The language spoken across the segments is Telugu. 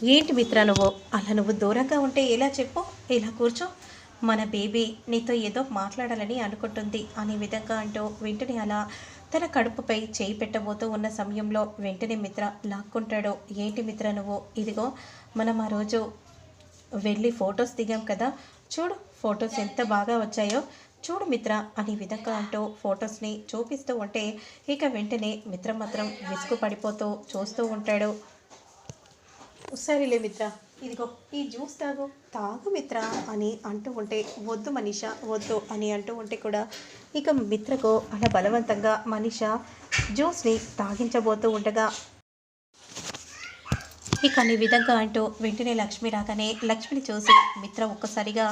ఏంటి మిత్ర నువ్వు? అలా నువ్వు దూరంగా ఉంటే ఎలా చెప్పు? ఇలా కూర్చో. మన బేబీ నీతో ఏదో మాట్లాడాలని అనుకుంటుంది. అనే విధంగా అంటూ వెంటనే అలా తన కడుపుపై చేయి పెట్టబోతూ ఉన్న సమయంలో వెంటనే మిత్ర లాక్కుంటాడు. ఏంటి మిత్ర నువ్వు? ఇదిగో మనం ఆ రోజు వెళ్ళి ఫొటోస్ దిగాం కదా. చూడు ఫొటోస్ ఎంత బాగా వచ్చాయో. చూడు మిత్ర అనే విధంగా అంటూ ఫొటోస్ని చూపిస్తూ ఉంటే ఇక వెంటనే మిత్ర మాత్రం విసుగు పడిపోతూ చూస్తూ ఉంటాడు. సరేలే మిత్ర ఇదిగో ఈ జ్యూస్ తాగు. తాగు మిత్ర అని అంటూ ఉంటే వద్దు మనీష వద్దు అని అంటూ ఉంటే కూడా ఇక మిత్రకు అలా బలవంతంగా మనీష జ్యూస్ని తాగించబోతూ ఉండగా ఇక ఈ విధంగా అంటూ వెంటనే లక్ష్మి రాగానే లక్ష్మిని చూసి మిత్ర ఒక్కసారిగా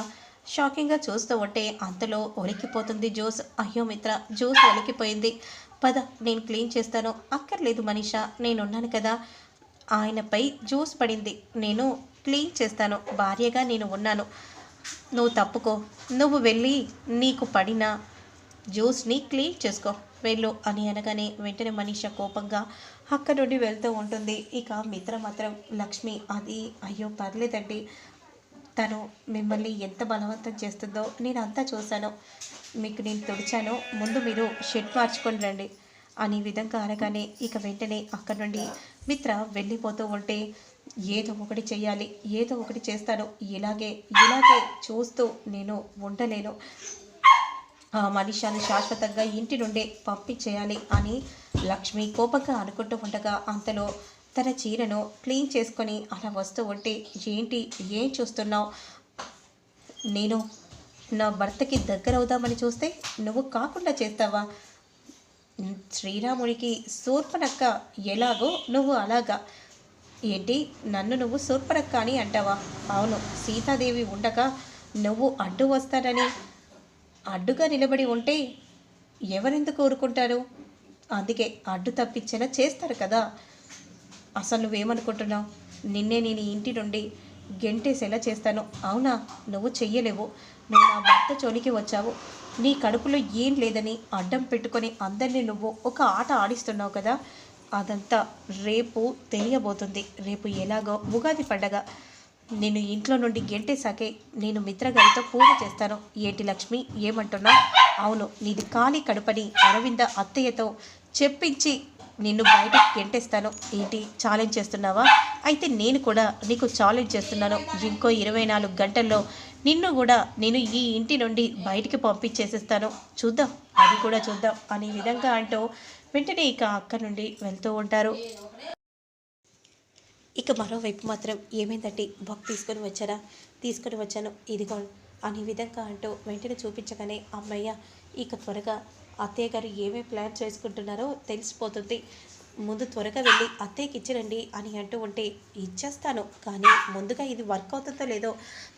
షాకింగ్గా చూస్తూ ఉంటే అంతలో ఒలికిపోతుంది జ్యూస్. అయ్యో మిత్ర జ్యూస్ ఒలికిపోయింది. పద నేను క్లీన్ చేస్తాను. అక్కర్లేదు మనీష నేనున్నాను కదా. ఆయనపై జ్యూస్ పడింది. నేను క్లీన్ చేస్తాను. భార్యగా నేను ఉన్నాను. నువ్వు తప్పుకో. నువ్వు వెళ్ళి నీకు పడిన జ్యూస్ని క్లీన్ చేసుకో. వెళ్ళు అని అనగానే వెంటనే మనిష కోపంగా అక్కడి నుండి వెళ్తూ ఉంటుంది. ఇక మిత్ర మాత్రం లక్ష్మి అది అయ్యో పర్లేదండి. తను మిమ్మల్ని ఎంత బలవంతం చేస్తుందో నేను అంతా చూశాను. మీకు నేను తుడిచాను. ముందు మీరు షెడ్ మార్చుకొని రండి. అనే విధంగా అనగానే ఇక వెంటనే అక్కడి నుండి మిత్ర వెళ్ళిపోతూ ఉంటే ఏదో ఒకటి చేయాలి ఏదో ఒకటి చేస్తాను. ఇలాగే ఇలాగే చూస్తూ నేను ఉండలేను. ఆ మనిషాన్ని శాశ్వతంగా ఇంటి నుండే పంపించేయాలి అని లక్ష్మి కోపంగా అనుకుంటూ ఉండగా అంతలో తన చీరను క్లీన్ చేసుకొని అలా వస్తూ ఉంటే ఏంటి ఏం చూస్తున్నావు? నేను నా భర్తకి దగ్గర అవుదామని చూస్తే నువ్వు కాకుండా చేస్తావా? శ్రీరాముడికి శూర్పనక్క ఎలాగో నువ్వు అలాగా. ఏంటి? నన్ను నువ్వు శూర్పనక్క అని అంటావా? అవును సీతాదేవి ఉండగా నువ్వు అడ్డు వస్తానని. అడ్డుగా నిలబడి ఉంటే ఎవరెందుకు ఊరుకుంటారు అందుకే అడ్డు తప్పించేలా చేస్తారు కదా. అసలు నువ్వేమనుకుంటున్నావు? నిన్నే నేను ఇంటి నుండి గెంటేసేలా చేస్తాను. అవునా? నువ్వు చెయ్యలేవు. నువ్వు నా భర్త చోనికి వచ్చావు. నీ కడుపులో ఏం లేదని అడ్డం పెట్టుకొని అందరినీ నువ్వు ఒక ఆట ఆడిస్తున్నావు కదా అదంతా రేపు తెలియబోతుంది. రేపు ఎలాగో ఉగాది పండగ. నేను ఇంట్లో నుండి గెంటేసాకే నేను మిత్రగారితో పూజ చేస్తాను. ఏంటి లక్ష్మి ఏమంటున్నా అవును నీది ఖాళీ కడుపని అరవింద అత్తయ్యతో చెప్పించి నిన్ను బయటకు గెంటేస్తాను. ఏంటి ఛాలెంజ్ చేస్తున్నావా? అయితే నేను కూడా నీకు ఛాలెంజ్ చేస్తున్నాను. ఇంకో ఇరవై నాలుగు గంటల్లో నిన్ను కూడా నేను ఈ ఇంటి నుండి బయటికి పంపించేసేస్తాను. చూద్దాం అది కూడా చూద్దాం అనే విధంగా అంటూ వెంటనే ఇక అక్క నుండి వెళ్తూ ఉంటారు. ఇక మరోవైపు మాత్రం ఏమైందంటే బాక్ తీసుకొని వచ్చారా తీసుకొని వచ్చాను ఇదిగో అనే విధంగా అంటూ వెంటనే చూపించగానే అమ్మయ్య ఇక త్వరగా అత్తయ్య గారు ఏమేమి ప్లాన్ చేసుకుంటున్నారో తెలిసిపోతుంది. ముందు త్వరగా వెళ్ళి అత్తయ్యకి ఇచ్చిరండి అని అంటూ ఉంటే ఇచ్చేస్తాను కానీ ముందుగా ఇది వర్క్ అవుతుందో లేదో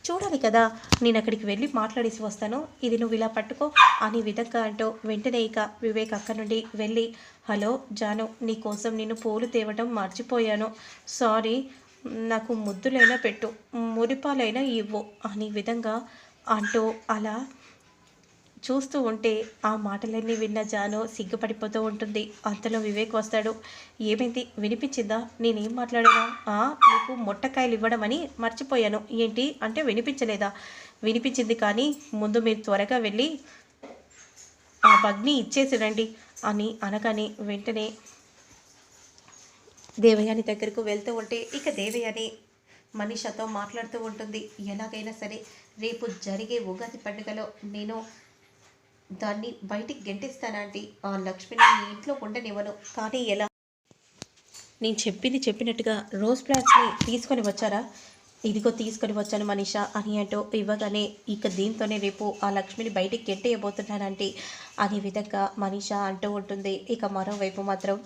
చూడాలి కదా. నేను అక్కడికి వెళ్ళి మాట్లాడేసి వస్తాను. ఇది నువ్వు ఇలా పట్టుకో అనే విధంగా అంటూ వెంటనే ఇక వివేక్ అక్క నుండి వెళ్ళి హలో జాను నీ కోసం నేను పూలు తేవడం మర్చిపోయాను. సారీ నాకు ముద్దులైనా పెట్టు మురిపాలైనా ఇవ్వు అనే విధంగా అంటూ అలా చూస్తూ ఉంటే ఆ మాటలన్నీ విన్న జాను సిగ్గుపడిపోతూ ఉంటుంది. అంతలో వివేక్ వస్తాడు. ఏమైంది? వినిపించిందా? నేనేం మాట్లాడానా? ఆ నీకు మొట్టకాయలు ఇవ్వడమని మర్చిపోయాను. ఏంటి? అంటే వినిపించలేదా? వినిపించింది కానీ ముందు మీరు త్వరగా వెళ్ళి ఆ బగ్ని ఇచ్చేసి రండి అని అనగానే వెంటనే దేవయాని దగ్గరకు వెళ్తూ ఉంటే ఇక దేవయాని మనిషతో మాట్లాడుతూ ఉంటుంది. ఎలాగైనా సరే రేపు జరిగే ఉగాది పండుగలో నేను దాన్ని బయటికి గెంటిస్తానంటే ఆ లక్ష్మిని ఇంట్లో ఉండనివ్వను. కానీ ఎలా? నేను చెప్పింది చెప్పినట్టుగా రోజ్ ప్లాంట్స్ని తీసుకొని వచ్చారా? ఇదిగో తీసుకొని వచ్చాను మనీషా. అని అంటూ ఇవ్వగానే ఇక దీంతోనే రేపు ఆ లక్ష్మిని బయటికి గెట్టేయబోతున్నానంటే అనే విధంగా మనీషా అంటూ ఉంటుంది. ఇక మరోవైపు మాత్రం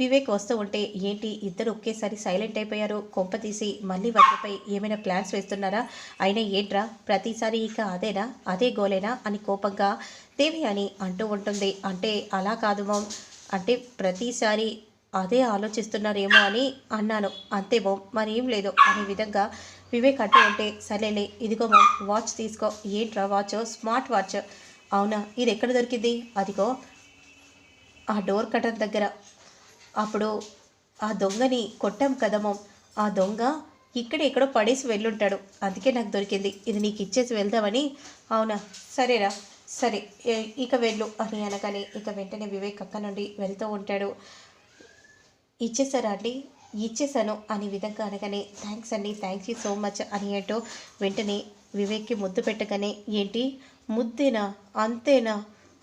వివేక్ వస్తూ ఉంటే ఏంటి ఇద్దరు ఒకేసారి సైలెంట్ అయిపోయారు? కొంప తీసి మళ్ళీ వాటిపై ఏమైనా ప్లాన్స్ వేస్తున్నారా? అయినా ఏంట్రా? ప్రతిసారి ఇక అదేనా? అదే గోలేనా? అని కోపంగా దేవి అని అంటూ ఉంటుంది. అంటే అలా కాదు మామ్ అంటే ప్రతిసారి అదే ఆలోచిస్తున్నారేమో అని అన్నాను. అంతే మామ్ మరి ఏం లేదు అనే విధంగా వివేక్ అంటూ ఉంటే సరేలే ఇదిగో మామ్ వాచ్ తీసుకో. ఏంట్రా వాచ్? Smart watch. అవునా? ఇది ఎక్కడ దొరికింది? అదిగో ఆ డోర్ కటర్ దగ్గర. అప్పుడు ఆ దొంగని కొట్టాం కదమం ఆ దొంగ ఇక్కడ ఎక్కడో పడేసి వెళ్ళుంటాడు. అందుకే నాకు దొరికింది. ఇది నీకు ఇచ్చేసి వెళ్దామని. అవునా? సరేరా. సరే. ఇక వెళ్ళు. అని అనగానే ఇక వెంటనే వివేక్ అక్క నుండి వెళ్తూ ఉంటాడు. ఇచ్చేసారా అండి? ఇచ్చేసాను అనే విధంగా అనగానే థ్యాంక్స్ అండి. థ్యాంక్స్ యూ సో మచ్ అని అంటూ వెంటనే వివేక్కి ముద్దు పెట్టగానే ఏంటి? ముద్దేనా? అంతేనా?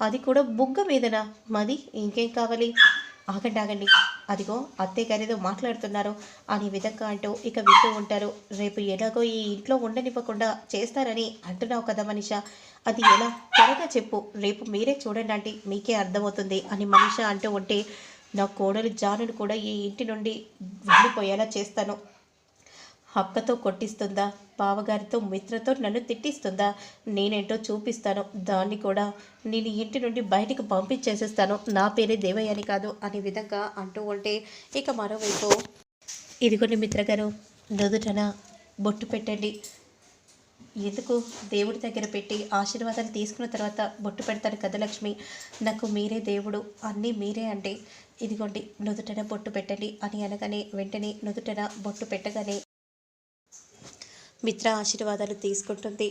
అది కూడా బుగ్గ మీదనా? మది ఇంకేం కావాలి? ఆగండి ఆగండి. అదిగో అత్తయ్య గారు మాట్లాడుతున్నారు. అనే విధంగా అంటూ ఇక వింటూ ఉంటారు. రేపు ఎలాగో ఈ ఇంట్లో ఉండనివ్వకుండా చేస్తారని అంటున్నావు కదా మనిష. అది ఎలా? త్వరగా చెప్పు. రేపు మీరే చూడండి అంటే మీకే అర్థమవుతుంది అని మనిష అంటూ ఉంటే నా కోడలు జానును కూడా ఈ ఇంటి నుండి వెళ్ళిపోయేలా చేస్తాను. అక్కతో కొట్టిస్తుందా? బావగారితో మిత్రతో నన్ను తిట్టిస్తుందా? నేనేంటో చూపిస్తాను. దాన్ని కూడా నేను ఇంటి నుండి బయటికి పంపించేసేస్తాను. నా పేరే దేవయ్య అని కాదు అనే విధంగా అంటూ ఉంటే ఇక మరోవైపు ఇదిగోండి మిత్రగారు నుదుటన బొట్టు పెట్టండి. ఎందుకు? దేవుడి దగ్గర పెట్టి ఆశీర్వాదాలు తీసుకున్న తర్వాత బొట్టు పెడతాడు కదా లక్ష్మి? నాకు మీరే దేవుడు అన్నీ మీరే అంటే ఇదిగోండి నుదుటన బొట్టు పెట్టండి అని అనగానే వెంటనే నుదుటన బొట్టు పెట్టగానే మిత్ర ఆశీర్వాదాలు తీసుకుంటుంది.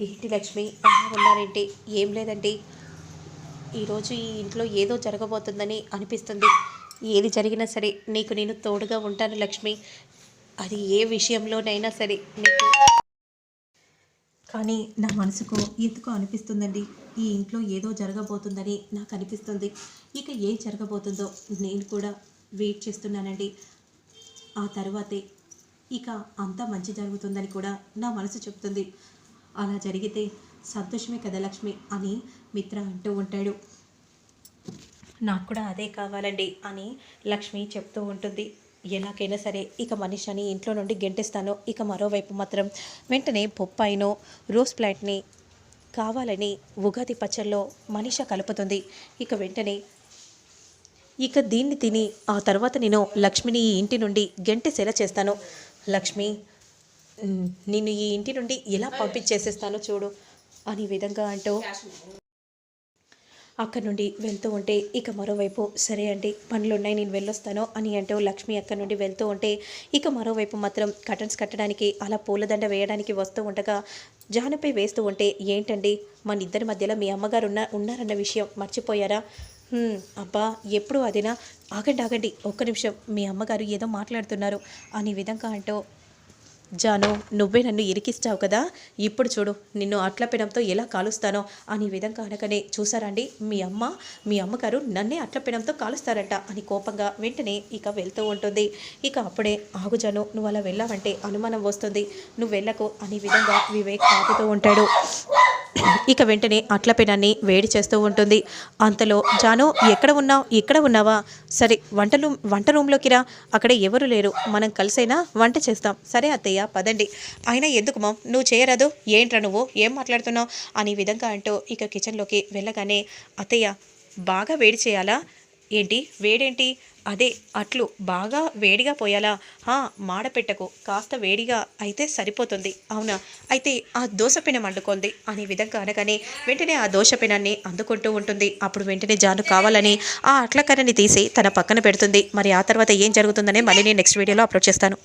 ఏంటి లక్ష్మి? అలా ఉన్నారేంటి? ఏం లేదండి. ఈరోజు ఈ ఇంట్లో ఏదో జరగబోతుందని అనిపిస్తుంది. ఏది జరిగినా సరే నీకు నేను తోడుగా ఉంటాను లక్ష్మి. అది ఏ విషయంలోనైనా సరే నీకు. కానీ నా మనసుకు ఎందుకో అనిపిస్తుందండి? ఈ ఇంట్లో ఏదో జరగబోతుందని నాకు అనిపిస్తుంది. ఇక ఏం జరగబోతుందో నేను కూడా వెయిట్ చేస్తున్నానండి. ఆ తర్వాతే ఇక అంతా మంచి జరుగుతుందని కూడా నా మనసు చెప్తుంది. అలా జరిగితే సంతోషమే కదా లక్ష్మి అని మిత్ర అంటూ ఉంటాడు. నాకు కూడా అదే కావాలండి అని లక్ష్మి చెప్తూ ఉంటుంది. ఎలాగైనా సరే ఇక మనిషిని ఇంట్లో నుండి గెంటేస్తాను. ఇక మరోవైపు మాత్రం వెంటనే బొప్పాయినో రోజ్ ప్లాంట్ని కావాలని ఉగాది పచ్చల్లో మనిష కలుపుతుంది. ఇక వెంటనే ఇక దీన్ని తిని ఆ తర్వాత నేను లక్ష్మిని ఈ ఇంటి నుండి గెంటేసేలా చేస్తాను. లక్ష్మి నిన్ను ఈ ఇంటి నుండి ఎలా పంపించేసేస్తానో చూడు అని విధంగా అంటూ అక్కడి నుండి వెళ్తూ ఉంటే ఇక మరోవైపు సరే అండి పనులున్నాయి నేను వెళ్ళొస్తాను అని అంటూ లక్ష్మి అక్కడి నుండి వెళ్తూ ఉంటే ఇక మరోవైపు మాత్రం కటన్స్ కట్టడానికి అలా పూలదండ వేయడానికి వస్తూ ఉండగా జానపై వేస్తూ ఉంటే ఏంటండి మన ఇద్దరి మధ్యలో మీ అమ్మగారు ఉన్న ఉన్నారన్న విషయం మర్చిపోయారా? అబ్బా ఎప్పుడు అదేనా ఆగండి ఆగండి ఒక్క నిమిషం. మీ అమ్మగారు ఏదో మాట్లాడుతున్నారు. అనే విధంగా అంటూ జాను నువ్వే నన్ను ఇరికిస్తావు కదా? ఇప్పుడు చూడు నిన్ను అట్ల పెనంతో ఎలా కాలుస్తానో? అని విధంగా అనగానే చూసారండి మీ అమ్మ మీ అమ్మగారు నన్నే అట్ల పెనంతో కాలుస్తారంట అని కోపంగా వెంటనే ఇక వెళ్తూ ఉంటుంది. ఇక అప్పుడే ఆగు జాను నువ్వు అలా వెళ్ళావంటే అనుమానం వస్తుంది. నువ్వు వెళ్ళకు అనే విధంగా వివేక్ ఆపుతూ ఉంటాడు. ఇక వెంటనే అట్ల పెనాన్ని వేడి చేస్తూ ఉంటుంది. అంతలో జాను ఎక్కడ ఉన్నావు? ఇక్కడ ఉన్నావా? సరే వంట రూమ్ వంట రూమ్లోకి రా. అక్కడ ఎవరు లేరు. మనం కలిసైనా వంట చేస్తాం. సరే అత్తయ్య పదండి. అయినా ఎందుకు మామ్? నువ్వు చేయరాదు. ఏంట్రా నువ్వు? ఏం మాట్లాడుతున్నావు? అని విధంగా అంటూ ఇక కిచెన్లోకి వెళ్ళగానే అత్తయ్య బాగా వేడి చేయాలా? ఏంటి? వేడేంటి? అదే అట్లు బాగా వేడిగా పోయాలా మాడపెట్టకు కాస్త వేడిగా అయితే సరిపోతుంది. అవునా? అయితే ఆ దోశపెనం అండుకోండి అనే విధంగా అనగానే వెంటనే ఆ దోశపెనాన్ని అందుకుంటూ ఉంటుంది. అప్పుడు వెంటనే జాను కావాలని ఆ అట్ల కర్రని తీసి తన పక్కన పెడుతుంది. మరి ఆ తర్వాత ఏం జరుగుతుందనే మళ్ళీ నేను నెక్స్ట్ వీడియోలో అప్లోడ్ చేస్తాను.